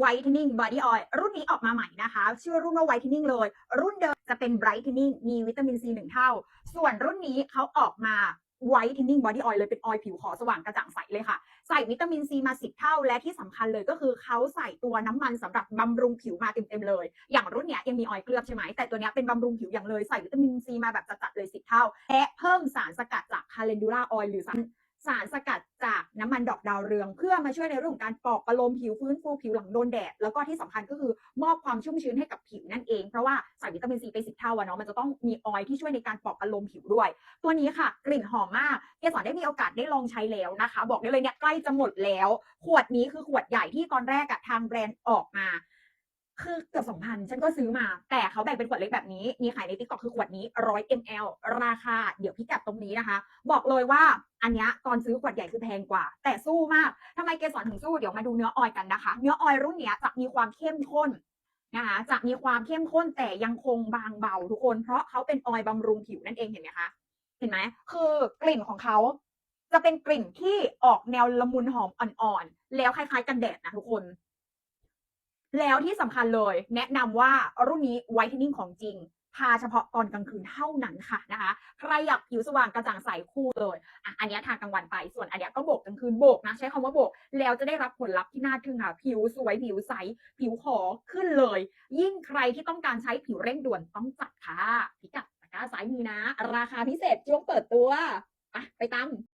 Whitening Body Oil รุ่นนี้ออกมาใหม่นะคะ ชื่อรุ่นว่า Whitening เลย รุ่นเดิมจะเป็น Brightening มีวิตามินซีหนึ่งเท่า ส่วนรุ่นนี้เขาออกมา Whitening Body Oil เลยเป็นออยล์ผิวขอสว่างกระจ่างใสเลยค่ะ ใส่วิตามินซีมา10เท่า และที่สำคัญเลยก็คือเขาใส่ตัวน้ำมันสำหรับบำรุงผิวมาเต็มๆเลย อย่างรุ่นเนี้ยยังมีออยล์เคลือบใช่ไหม แต่ตัวเนี้ยเป็นบำรุงผิวอย่างเลยใส่วิตามินซีมาแบบจัดๆเลย10เท่า และเพิ่มสารสกัดจากคาเลนดูราออยล์หรือสาร สารสกัดจากน้ำมันดอกดาวเรือง เพื่อมาช่วยในเรื่องของการปลอบประโลมผิวฟื้นฟูผิวหลังโดนแดด แล้วก็ที่สำคัญก็คือมอบความชุ่มชื้นให้กับผิวนั่นเอง เพราะว่าใส่วิตามินซีไปสิบเท่าอะเนาะมันจะต้องมีออยล์ที่ช่วยในการปลอบประโลมผิวด้วย ตัวนี้ค่ะ กลิ่นหอมมากเกสรได้มีโอกาสได้ลองใช้แล้วนะคะ บอกได้เลยเนี่ยใกล้จะหมดแล้ว ขวดนี้คือขวดใหญ่ที่ตอนแรกอะทางแบรนด์ออกมา คือเกือบสองพันฉันก็ซื้อมา แต่เขาแบ่งเป็นขวดเล็กแบบนี้ มีขายในติ๊กต็อกคือขวดนี้100 ml ราคา เดี๋ยวพิกัดตรงนี้นะคะ บอกเลยว่าอันนี้ตอนซื้อขวดใหญ่คือแพงกว่า แต่สู้มากทำไมเกสรถึงสู้เดี๋ยวมาดูเนื้อออยกันนะคะ เนื้อออยรุ่นนี้จะมีความเข้มข้นนะคะจะมีความเข้มข้นแต่ยังคงบางเบาทุกคน เพราะเขาเป็นออยบำรุงผิวนั่นเองเห็นไหมคะเห็นไหมคือกลิ่นของเขาจะเป็นกลิ่นที่ออกแนวละมุนหอมอ่อนๆแล้วคล้ายๆกันแดดนะทุกคน แล้วที่สำคัญเลย แนะนำว่ารุ่นนี้ไวท์เทนนิ่งของจริงทาเฉพาะตอนกลางคืนเท่านั้นค่ะนะคะใครอยากผิวสว่างกระจ่างใสคู่เลยอะอันนี้ทากลางวันไปส่วนอันเนี้ก็โบกกลางคืนโบกนะใช้คำว่าโบก แล้วจะได้รับผลลัพธ์ที่น่าทึ่งค่ะ ผิวสวยผิวใส ผิวขอขึ้นเลย ยิ่งใครที่ต้องการใช้ผิวเร่งด่วนต้องจัดค่ะพิกัดตะกร้าซ้ายมือนะ ราคาพิเศษช่วงเปิดตัวอะไปตาม